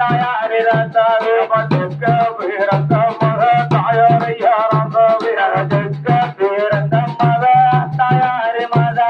தாயாரி ரந்தாவே மதுக்க வீரந்த மக தாயாரையா ரந்தாவே ரஜக்க வீரந்த மக தாயாரி மத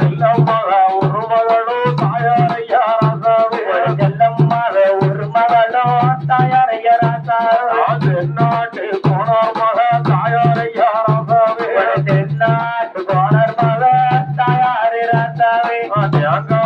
செல்ல மக ஒரு மகளோ தாயாரையா ரந்தாவே செல்ல மக ஒரு மகளோ தாயாரையா ரந்தாவே தென்னாட்டு கோணர் மக தாயாரையா ரந்தாவே தென்னாட்டு கோணர் தாயாரி ரந்தாவே தேங்க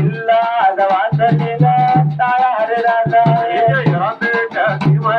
இல்லாத வாசலில தாயாரு ராஜாவே இறந்து ஜீவை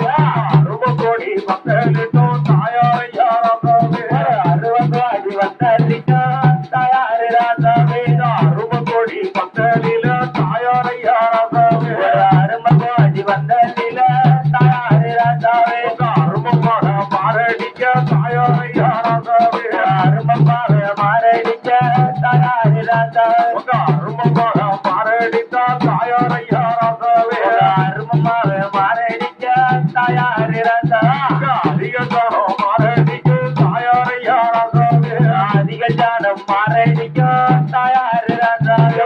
அதிக ஜானம் மாரடிக்கும் தாயார் ராஜாவே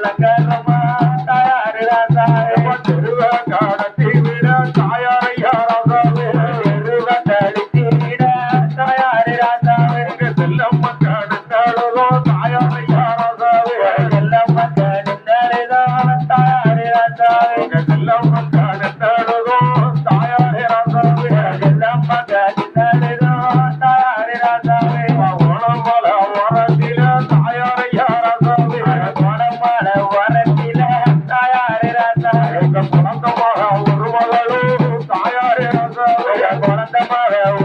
la cara. agora tá amarelo.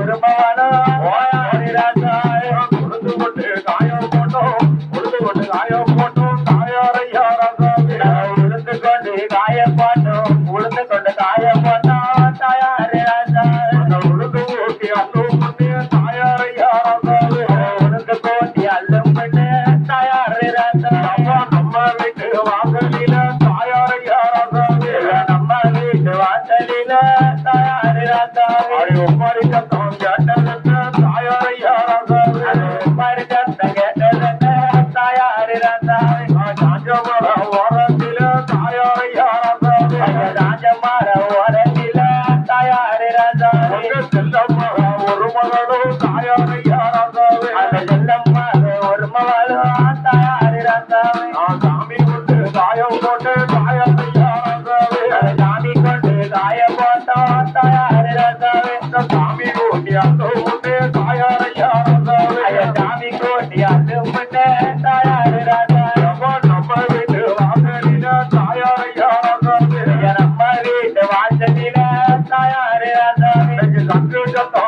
சாமி கொண்டு காயம் போட்டு தாயாரையா ராசாவே அந்த சாமி கொண்டு காய போட்டோம் தாயாரு ராசாவே இந்த சாமி கூட்டி அந்த Sandra,